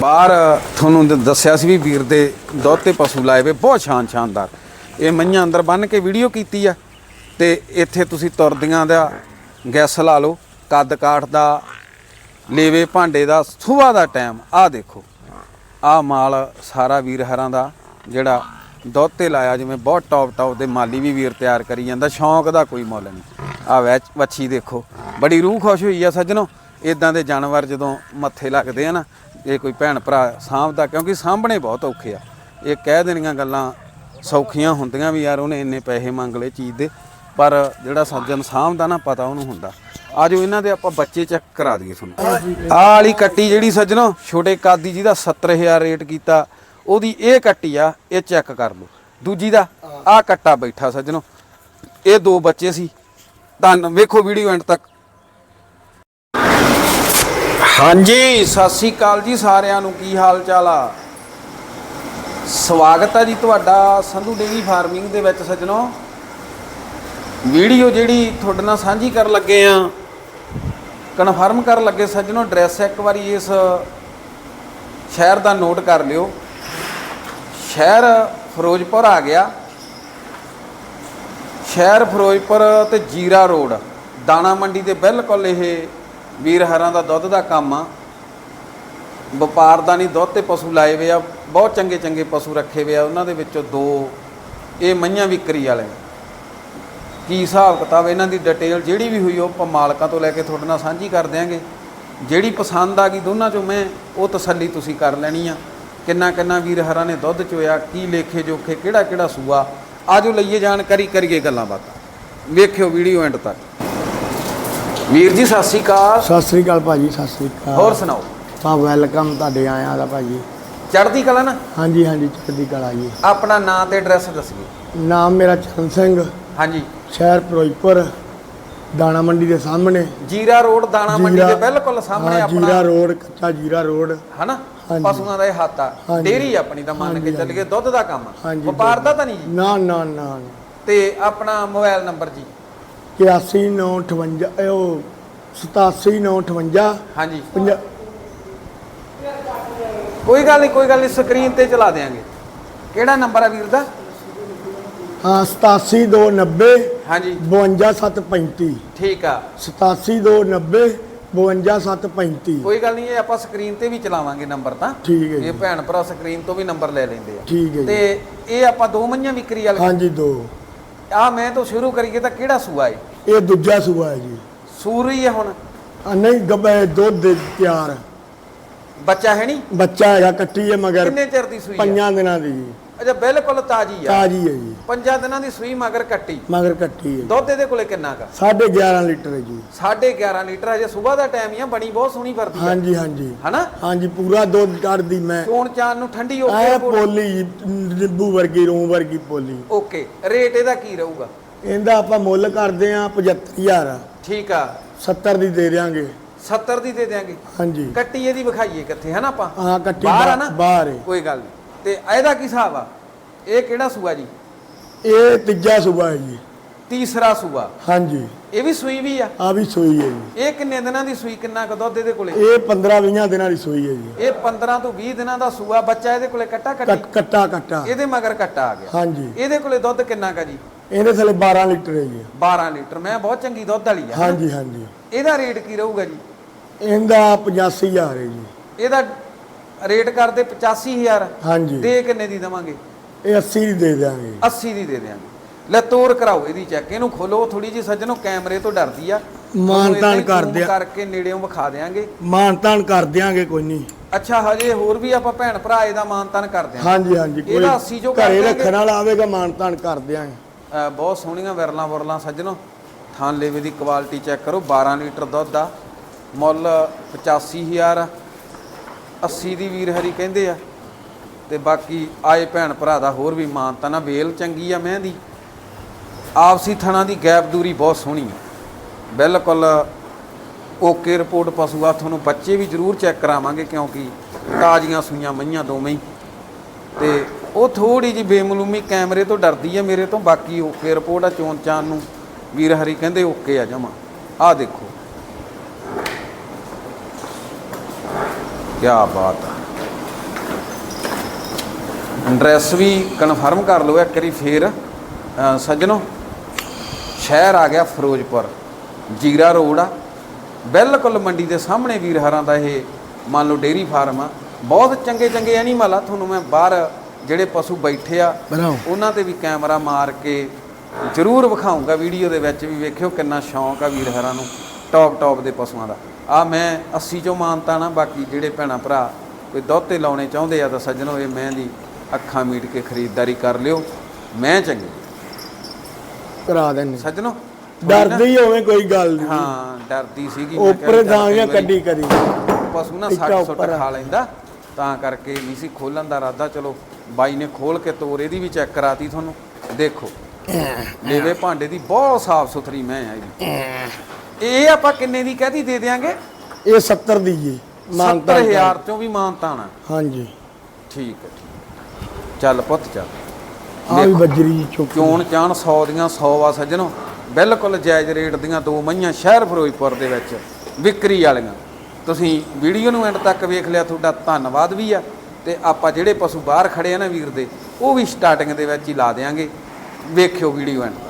ਬਾਹਰ ਤੁਹਾਨੂੰ ਦੱਸਿਆ ਸੀ ਵੀ ਵੀਰ ਦੇ ਦੁੱਧ ਪਸ਼ੂ ਲਾਏ ਵੇ, ਬਹੁਤ ਸ਼ਾਨ ਸ਼ਾਨਦਾਰ। ਇਹ ਮਈਆਂ ਅੰਦਰ ਬੰਨ ਕੇ ਵੀਡੀਓ ਕੀਤੀ ਆ ਤੇ ਇੱਥੇ ਤੁਸੀਂ ਤੁਰਦੀਆਂ ਦਾ ਗੈਸ ਲਾ ਲਓ, ਕੱਦ ਕਾਠ ਦਾ, ਲੇਵੇ ਭਾਂਡੇ ਦਾ ਸੁਬਾਹ ਦਾ ਟਾਈਮ। ਆਹ ਦੇਖੋ, ਆਹ ਮਾਲ ਸਾਰਾ ਵੀਰ ਹਰਾਂ ਦਾ, ਜਿਹੜਾ ਦੁੱਧ ਤੇ ਲਾਇਆ, ਜਿਵੇਂ ਬਹੁਤ ਟੌਪ ਟੌਪ ਦੇ ਮਾਲੀ ਵੀ ਵੀਰ ਤਿਆਰ ਕਰੀ ਜਾਂਦਾ, ਸ਼ੌਂਕ ਦਾ ਕੋਈ ਮੁੱਲ ਨਹੀਂ। ਆਹ ਵੈਚ ਵੱਛੀ ਦੇਖੋ, ਬੜੀ ਰੂਹ ਖੁਸ਼ ਹੋਈ ਆ ਸੱਜਣੋ। ਇਦਾਂ ਦੇ ਜਾਨਵਰ ਜਦੋਂ ਮੱਥੇ ਲੱਗਦੇ ਆ ਨਾ ਇਹ ਕੋਈ ਭੈਣ ਭਰਾ ਸਾਂਭਦਾ, ਕਿਉਂਕਿ ਸਾਂਭਣੇ ਬਹੁਤ ਔਖੇ ਆ। ਇਹ ਕਹਿ ਦੇਣੀਆਂ ਗੱਲਾਂ ਸੌਖੀਆਂ ਹੁੰਦੀਆਂ ਵੀ ਯਾਰ ਉਹਨੇ ਇੰਨੇ ਪੈਸੇ ਮੰਗ ਲਏ ਚੀਜ਼ ਦੇ, ਪਰ ਜਿਹੜਾ ਸੱਜਣ ਸਾਂਭਦਾ ਨਾ ਪਤਾ ਉਹਨੂੰ ਹੁੰਦਾ। ਆਜੋ ਇਹਨਾਂ ਦੇ ਆਪਾਂ ਬੱਚੇ ਚੈੱਕ ਕਰਾ ਦਈਏ ਤੁਹਾਨੂੰ। ਆਹ ਵਾਲੀ ਕੱਟੀ ਜਿਹੜੀ ਸੱਜਣੋ, ਛੋਟੇ ਕਾਦੀ ਜੀ ਜਿਹਦਾ 70000 ਰੇਟ ਕੀਤਾ, ਉਹਦੀ ਇਹ ਕੱਟੀ ਆ, ਇਹ ਚੈੱਕ ਕਰ ਲਓ। ਦੂਜੀ ਦਾ, ਆਹ ਕੱਟਾ ਬੈਠਾ ਸੱਜਣੋ, ਇਹ ਦੋ ਬੱਚੇ ਸੀ। ਧੰਨ ਵੇਖੋ ਵੀਡੀਓ ਐਂਡ ਤੱਕ। ਹਾਂਜੀ, ਸਤਿ ਸ੍ਰੀ ਅਕਾਲ ਜੀ ਸਾਰਿਆਂ ਨੂੰ। ਕੀ ਹਾਲ ਚਾਲ ਆ? ਸਵਾਗਤ ਹੈ ਜੀ ਤੁਹਾਡਾ ਸੰਧੂ ਡੇਰੀ ਫਾਰਮਿੰਗ ਦੇ ਵਿੱਚ ਸੱਜਣੋ। ਵੀਡੀਓ ਜਿਹੜੀ ਤੁਹਾਡੇ ਨਾਲ ਸਾਂਝੀ ਕਰਨ ਲੱਗੇ ਆ, ਕਨਫਰਮ ਕਰਨ ਲੱਗੇ ਸੱਜਣੋ, ਐਡਰੈਸ ਇੱਕ ਵਾਰੀ ਇਸ ਸ਼ਹਿਰ ਦਾ ਨੋਟ ਕਰ ਲਿਓ। ਸ਼ਹਿਰ ਫਿਰੋਜ਼ਪੁਰ ਆ ਗਿਆ। ਸ਼ਹਿਰ ਫਿਰੋਜ਼ਪੁਰ ਤੇ ਜੀਰਾ ਰੋਡ, ਦਾਣਾ ਮੰਡੀ ਦੇ ਬਿਲਕੁਲ ਇਹ ਵੀਰ ਹਰਾਂ ਦਾ ਦੁੱਧ ਦਾ ਕੰਮ ਆ। ਵਪਾਰ ਦਾ ਨਹੀਂ, ਦੁੱਧ ਤੇ ਪਸ਼ੂ ਲਾਏ ਵੇ ਆ। ਬਹੁਤ ਚੰਗੇ ਚੰਗੇ ਪਸ਼ੂ ਰੱਖੇ ਵੇ ਆ। ਉਹਨਾਂ ਦੇ ਵਿੱਚੋਂ ਦੋ, ਇਹ ਮਈਆਂ ਵਿਕਰੀ ਵਾਲੇ। ਕੀ ਹਿਸਾਬ ਕਿਤਾਬ ਇਹਨਾਂ ਦੀ ਡਿਟੇਲ ਜਿਹੜੀ ਵੀ ਹੋਈ, ਉਹ ਆਪਾਂ ਮਾਲਕਾਂ ਤੋਂ ਲੈ ਕੇ ਤੁਹਾਡੇ ਨਾਲ ਸਾਂਝੀ ਕਰ ਦਿਆਂਗੇ। ਜਿਹੜੀ ਪਸੰਦ ਆ ਗਈ ਦੋਨਾਂ ਚੋਂ ਮੈਂ, ਉਹ ਤਸੱਲੀ ਤੁਸੀਂ ਕਰ ਲੈਣੀ ਆ। ਕਿੰਨਾ ਕਿੰਨਾ ਵੀਰ ਹਰਾਂ ਨੇ ਦੁੱਧ ਚੋਇਆ, ਕੀ ਲੇਖੇ ਜੋਖੇ, ਕਿਹੜਾ ਕਿਹੜਾ ਸੂਆ। ਆਜੋ ਲਈਏ ਜਾਣਕਾਰੀ, ਕਰੀਏ ਗੱਲਾਂ ਬਾਤਾਂ। ਵੇਖਿਓ ਵੀਡੀਓ ਐਂਡ ਤੱਕ। ਵੀਰ ਜੀ ਸਤਿ ਸ੍ਰੀ ਅਕਾਲ। ਸਤਿ ਸ੍ਰੀ ਅਕਾਲ ਭਾਜੀ ਸਤਿ ਸ੍ਰੀ ਅਕਾਲ। ਹੋਰ ਸੁਣਾਓ? ਤਾਂ ਵੈਲਕਮ ਤੁਹਾਡੇ ਆਇਆਂ ਦਾ ਭਾਜੀ। ਚੜ੍ਹਦੀ ਕਲਾ ਨਾ? ਹਾਂਜੀ ਹਾਂਜੀ ਚੜ੍ਹਦੀ ਕਲਾ ਜੀ। ਆਪਣਾ ਨਾਂ ਤੇ ਐਡਰੈਸ ਦੱਸਿਓ ਨਾਮ ਮੇਰਾ ਚਰਨ ਸਿੰਘ। ਹਾਂਜੀ। ਸ਼ਹਿਰ ਫਿਰੋਜ਼ਪੁਰ ਦਾਣਾ ਮੰਡੀ ਦੇ ਸਾਹਮਣੇ। ਜੀਰਾ ਰੋਡ ਦਾਣਾ ਮੰਡੀ ਦੇ ਜੀਰਾ- ਬਿਲਕੁਲ ਸਾਹਮਣੇ ਹਾਂ, ਜੀਰਾ ਆਪਣਾ। ਰੋਡ ਕੱਚਾ ਜੀਰਾ ਰੋਡ। ਹਨਾ? ਹਾਂਜੀ। ਪਸ਼ੂਆਂ ਦਾ ਇਹ ਹੱਥ ਆ। ਹਾਂਜੀ। ਡੇਰੀ ਆਪਣੀ ਦਾ ਮੰਨ ਕੇ ਹਾਂਜੀ, ਚੱਲ ਗਏ ਦੁੱਧ ਦਾ ਕੰਮ। ਹਾਂਜੀ, ਵਪਾਰ ਦਾ। ਤਾਂ ਨਹੀਂ ਜੀ। ਨਾ ਨਾ ਨਾ ਨਾ। ਤੇ ਆਪਣਾ ਮੋਬਾਈਲ ਨੰਬਰ ਜੀ। 81958 ਉਹ 87958 ਹਾਂਜੀ। ਪੰਜਾ- ਕੋਈ ਗੱਲ ਨਹੀਂ ਕੋਈ ਗੱਲ ਨਹੀਂ ਸਕਰੀਨ ਤੇ ਚਲਾ ਦੇਾਂਗੇ ਕਿਹੜਾ ਨੰਬਰ ਆ ਵੀਰ ਦਾ? ਹਾਂ 87290 ਹਾਂਜੀ। 52735 ਠੀਕ ਆ। 87290 52735 ਕੋਈ ਗੱਲ ਨਹੀਂ ਇਹ ਆਪਾਂ ਸਕਰੀਨ ਤੇ ਵੀ ਚਲਾਵਾਂਗੇ ਨੰਬਰ ਤਾਂ। ਠੀਕ ਹੈ ਇਹ ਭੈਣ ਭਰਾ ਸਕਰੀਨ ਤੋਂ ਵੀ ਨੰਬਰ ਲੈ ਲੈਂਦੇ ਆ। ਠੀਕ ਹੈ ਤੇ ਇਹ ਆਪਾਂ ਦੋ ਮੰਝਾਂ ਵਿਕਰੀ ਵਾਲੇ ਹਾਂਜੀ ਦੋ। ਆ ਮੈਂ ਤੋਂ ਸ਼ੁਰੂ ਕਰੀਏ ਤਾਂ ਕਿਹੜਾ ਸੂਆ ਏ? ਇਹ ਦੂਜਾ ਸੂਆ ਹੈ ਜੀ। ਸੂਰ ਹੀ ਹੁਣ। ਆ ਨਹੀਂ ਗੱਬੇ ਦੁੱਧ ਦੇ ਤਿਆਰ। ਬੱਚਾ ਹੈ ਨਹੀਂ ਬੱਚਾ ਹੈਗਾ ਕੱਟੀ ਹੈ ਮਗਰ। ਕਿੰਨੇ ਚਿਰ ਦੀ ਸੂਈ ਆ ਪੰਜਾਂ ਦਿਨਾਂ ਦੀ ਜੀ। ਅੱਛਾ ਬਿਲਕੁਲ ਤਾਜੀ ਆ। ਤਾਜੀ ਹੈ ਜੀ। ਪੰਜਾਂ ਦਿਨਾਂ ਦੀ ਸੂਈ ਮਗਰ ਕੱਟੀ। ਮਗਰ ਕੱਟੀ ਹੈ ਦੁੱਧ ਇਹਦੇ ਕੋਲੇ ਕਿੰਨਾ ਕਾ? 11.5 ਲੀਟਰ ਹੈ ਜੀ। 11.5 ਲੀਟਰ ਅਜੇ ਸਵੇਰ ਦਾ ਟਾਈਮ ਹੀ ਆ ਬਣੀ ਬਹੁਤ ਸੋਹਣੀ ਵਰਦੀ ਆ। ਹਾਂਜੀ ਹਾਂਜੀ। ਹਨਾ? ਹਾਂਜੀ ਪੂਰਾ ਦੁੱਧ ਕੱਢਦੀ ਮੈਂ। ਚੋਣ ਚਾਨ ਨੂੰ ਠੰਡੀ ਹੋ ਐ ਕੇ ਪੋਲੀ ਜੀ, ਨਿੰਬੂ ਵਰਗੀ ਰੂੰ ਵਰਗੀ ਪੋਲੀ। ਓਕੇ ਰੇਟ ਇਹਦਾ ਕੀ ਰਹੂਗਾ? ਇਹਦਾ ਆਪਾਂ ਮੁੱਲ ਕਰਦੇ ਆ 75000 ਠੀਕ ਆ। 70 ਦੀ ਦੇ ਦਿਆਂਗੇ। 70 ਦੀ ਦੇ ਦਿਆਂਗੇ। ਹਾਂਜੀ। ਕੱਟੀ ਇਹਦੀ ਵਿਖਾਈਏ ਕਿੱਥੇ ਹਨਾ ਆਪਾਂ? ਹਾਂ ਕੱਟੀ ਬਾਹਰ ਆ ਨਾ? ਬਾਹਰ ਹੈ ਕੋਈ ਗੱਲ ਨਹੀਂ। ਤੇ ਇਹਦਾ ਕੀ ਹਿਸਾਬ ਆ? ਇਹ ਕਿਹੜਾ ਸੂਆ ਜੀ? ਇਹ ਤੀਜਾ ਸੂਆ ਹੈ ਜੀ। ਤੀਸਰਾ ਸੂਆ। ਹਾਂਜੀ। ਇਹ ਵੀ ਸੂਈ ਵੀ ਆ? ਆ ਵੀ ਸੂਈ ਹੈ ਜੀ। ਇਹ ਕਿੰਨੇ ਦਿਨਾਂ ਦੀ ਸੂਈ ਕਿੰਨਾ ਕੁ ਦੁੱਧ ਇਹਦੇ ਕੋਲੇ? ਇਹ 15 20 ਦਿਨਾਂ ਦੀ ਸੂਈ ਹੈ ਜੀ। ਇਹ 15 ਤੋਂ 20 ਦਿਨਾਂ ਦਾ ਸੂਆ ਬੱਚਾ ਇਹਦੇ ਕੋਲੇ ਕੱਟੀ ਕੱਟ- ਕੱਟਾ ਕੱਟਾ ਇਹਦੇ ਮਗਰ ਕੱਟਾ ਆ ਗਿਆ। ਹਾਂਜੀ। ਇਹਦੇ ਕੋਲੇ ਦੁੱਧ ਕਿੰਨਾ ਕਾ ਜੀ? ਇਹਦੇ ਥੱਲੇ 12 ਲੀਟਰ ਹੈ ਜੀ 12 ਲੀਟਰ ਮੈਂ ਬਹੁਤ ਚੰਗੀ ਦੁੱਧ ਵਾਲੀ ਆ। ਹਾਂਜੀ ਹਾਂਜੀ। ਇਹਦਾ ਰੇਟ ਕੀ ਰਹੂਗਾ ਜੀ? ਇਹਦਾ 85000 ਹੈ ਜੀ। ਇਹਦਾ ਰੇਟ ਕਰਦੇ 85000 ਹਾਂਜੀ। ਦੇ ਕਿੰਨੇ ਦੀ ਦਵਾਂਗੇ? ਇਹ 80 ਦੀ ਦੇ ਦਿਆਂਗੇ। 80 ਦੀ ਦੇ ਦਿਆਂਗੇ। ਲੈ ਤੋਰ ਕਰਾਓ ਇਹਦੀ ਚੈੱਕ। ਇਹਨੂੰ ਖੋਲੋ ਥੋੜੀ ਜੀ ਸੱਜਣੋ ਕੈਮਰੇ ਤੋਂ ਡਰਦੀ ਆ। ਮਾਨ ਤੁਹਾਨੂੰ ਏਦਾਂ ਤਾਨ ਹੀ ਕਰ ਦਿਆ। ਕਰਕੇ ਨੇੜਿਓਂ ਵਿਖਾ ਦੇਾਂਗੇ ਮਾਨ ਤਾਨ ਕਰ ਦਿਆਂਗੇ ਕੋਈ ਨਹੀਂ। ਅੱਛਾ ਹਜੇ ਹੋਰ ਵੀ ਆਪਾਂ ਭੈਣ ਭਰਾ ਇਹਦਾ ਮਾਨ ਤਾਨ ਕਰਦੇ ਆਂ ਹਾਂਜੀ ਹਾਂਜੀ ਕੋਈ ਇਹਦਾ 80 ਜੋ ਘਰੇ ਦਿਆਂਗੇ। ਰੱਖਣ ਵਾਲਾ ਆਵੇਗਾ ਮਾਨ ਤਾਨ ਕਰ ਦਿਆਂਗੇ। ਬਹੁਤ ਸੋਹਣੀਆਂ ਵਿਰਲਾਂ ਵਰਲਾਂ ਸੱਜਣੋ। ਥਾਂ ਲੇਵੇ ਦੀ ਕੁਆਲਿਟੀ ਚੈੱਕ ਕਰੋ 12 ਲੀਟਰ ਦੁੱਧ ਆ, ਮੁੱਲ 85000 80 ਦੀ ਵੀਰ ਹਰੀ ਕਹਿੰਦੇ ਆ, ਤੇ ਬਾਕੀ ਆਏ ਭੈਣ ਭਰਾ ਦਾ ਹੋਰ ਵੀ ਮਾਨਤਾ ਨਾ, ਵੇਲ ਚੰਗੀ ਆ ਮੈਂ ਦੀ ਆਪਸੀ ਥਣਾ ਦੀ ਗੈਪ ਦੂਰੀ ਬਹੁਤ ਸੋਹਣੀ ਆ। ਬਿਲਕੁਲ ਓਕੇ ਰਿਪੋਰਟ ਪਸ਼ੂ ਆ ਤੁਹਾਨੂੰ ਬੱਚੇ ਵੀ ਜ਼ਰੂਰ ਚੈੱਕ ਕਰਾਵਾਂਗੇ, ਕਿਉਂਕਿ ਤਾਜ਼ੀਆਂ ਸੂਈਆਂ ਮਈਆਂ ਦੋਵੇਂ ਹੀ। ਤੇ ਉਹ ਥੋੜੀ ਜੀ ਬੇਮਲੂਮੀ ਕੈਮਰੇ ਤੋਂ ਡਰਦੀ ਹੈ ਮੇਰੇ ਤੋਂ, ਬਾਕੀ ਓਕੇ ਰਿਪੋਰਟ ਆ ਚੋਣ ਚਾਨ ਨੂੰ, ਵੀਰ ਹਰੀ ਕਹਿੰਦੇ ਓਕੇ ਆ ਜਮਾ। ਆਹ ਦੇਖੋ। ਕੀ ਬਾਤ ਆ। ਐਡਰੈਸ ਵੀ ਕਨਫਰਮ ਕਰ ਲਓ ਇੱਕ ਵਾਰੀ ਫੇਰ। ਸੱਜਣੋ, ਸ਼ਹਿਰ ਆ ਗਿਆ ਫਿਰੋਜ਼ਪੁਰ, ਜੀਰਾ ਰੋਡ ਆ। ਬਿਲਕੁਲ ਮੰਡੀ ਦੇ ਸਾਹਮਣੇ ਵੀਰ ਹਰਾਂ ਦਾ ਇਹ, ਮੰਨ ਲਓ ਡੇਰੀ ਫਾਰਮ ਆ। ਬਹੁਤ ਚੰਗੇ ਚੰਗੇ ਐਨੀਮਲ ਆ, ਤੁਹਾਨੂੰ ਮੈਂ ਬਾਹਰ ਜਿਹੜੇ ਪਸ਼ੂ ਬੈਠੇ ਆ ਬਣਾਓ। ਉਹਨਾਂ ਤੇ ਵੀ ਕੈਮਰਾ ਮਾਰ ਕੇ ਜ਼ਰੂਰ ਵਿਖਾਉਂਗਾ ਵੀਡੀਓ ਦੇ ਵਿੱਚ ਵੀ ਵੇਖਿਓ ਕਿੰਨਾ ਸ਼ੌਂਕ ਆ ਵੀਰ ਹਰਾਂ ਨੂੰ ਟੌਪ ਟੌਪ ਦੇ ਪਸ਼ੂਆਂ ਦਾ। ਆ ਮੈਂ 80 ਚੋਂ ਮਾਨਤਾ ਨਾ ਬਾਕੀ ਜਿਹੜੇ ਭੈਣਾ ਭਰਾ ਕੋਈ ਦੁੱਧ ਤੇ ਲਾਉਣੇ ਚਾਹੁੰਦੇ ਆ ਤਾਂ ਸੱਜਣੋ ਇਹ ਮੈਂ ਦੀ ਅੱਖਾਂ ਮੀਟ ਕੇ ਖਰੀਦਦਾਰੀ ਕਰ ਲਿਓ ਮੈਂ ਚੰਗੀ ਕਰਾ ਦੇਣੇ ਸੱਜਣੋ ਡਰਦੇ ਹੋਵੇ ਕੋਈ ਗੱਲ ਨਹੀਂ। ਹਾਂ ਡਰਦੀ ਸੀਗੀ ਮੈਂ ਉੱਪਰ ਵਾਰੀ ਕੱਢੀ ਕਰੀ। ਪਸ਼ੂ ਨਾ ਇੱਕਾ 60 ਸੁੱਟ। ਖਾ ਲੈਂਦਾ ਤਾਂ ਕਰਕੇ ਨਹੀਂ ਸੀ ਖੋਲਣ ਦਾ ਇਰਾਦਾ ਚਲੋ ਬਾਈ ਨੇ ਖੋਲ ਕੇ ਤੋਰ ਇਹਦੀ ਵੀ ਚੈੱਕ ਕਰਾਤੀ ਤੁਹਾਨੂੰ। ਦੇਖੋ। ਲੇਵੇ ਭਾਂਡੇ ਦੀ ਬਹੁਤ ਸਾਫ਼ ਸੁਥਰੀ ਮੈਂ ਆ ਇਹਦੀ। ਇਹ ਆਪਾਂ ਕਿੰਨੇ ਦੀ ਕਹਦੀ ਦੇ ਦੇਾਂਗੇ ਇਹ 70 ਦੀ ਜੀ ਮਾਨਤਾ 70000 ਚੋਂ ਵੀ ਮਾਨਤਾਣਾ ਹਾਂਜੀ। ਠੀਕ ਹੈ। ਚੱਲ ਪੁੱਤ ਚੱਲ। ਆ ਵੀ ਬੱਜਰੀ ਜੀ ਚੁੱਕ। ਚੋਣ ਚਾਣ 100 ਦੀਆਂ 100 ਆ ਸੱਜਣੋ। ਬਿਲਕੁਲ ਜਾਇਜ਼ ਰੇਟ ਦੀਆਂ ਦੋ ਮਈਆਂ ਸ਼ਹਿਰ ਫਿਰੋਜ਼ਪੁਰ ਦੇ ਵਿੱਚ ਵਿਕਰੀ ਵਾਲੀਆਂ। ਤੁਸੀਂ ਵੀਡੀਓ ਨੂੰ ਐਂਡ ਤੱਕ ਵੇਖ ਲਿਆ ਤੁਹਾਡਾ ਧੰਨਵਾਦ ਵੀ ਆ। ਤੇ ਆਪਾਂ ਜਿਹੜੇ ਪਸ਼ੂ ਬਾਹਰ ਖੜੇ ਆ ਨਾ ਵੀਰ ਦੇ, ਉਹ ਵੀ ਸਟਾਰਟਿੰਗ ਦੇ ਵਿੱਚ ਹੀ ਲਾ ਦੇਾਂਗੇ ਵੇਖਿਓ ਵੀਡੀਓ ਐਂਡ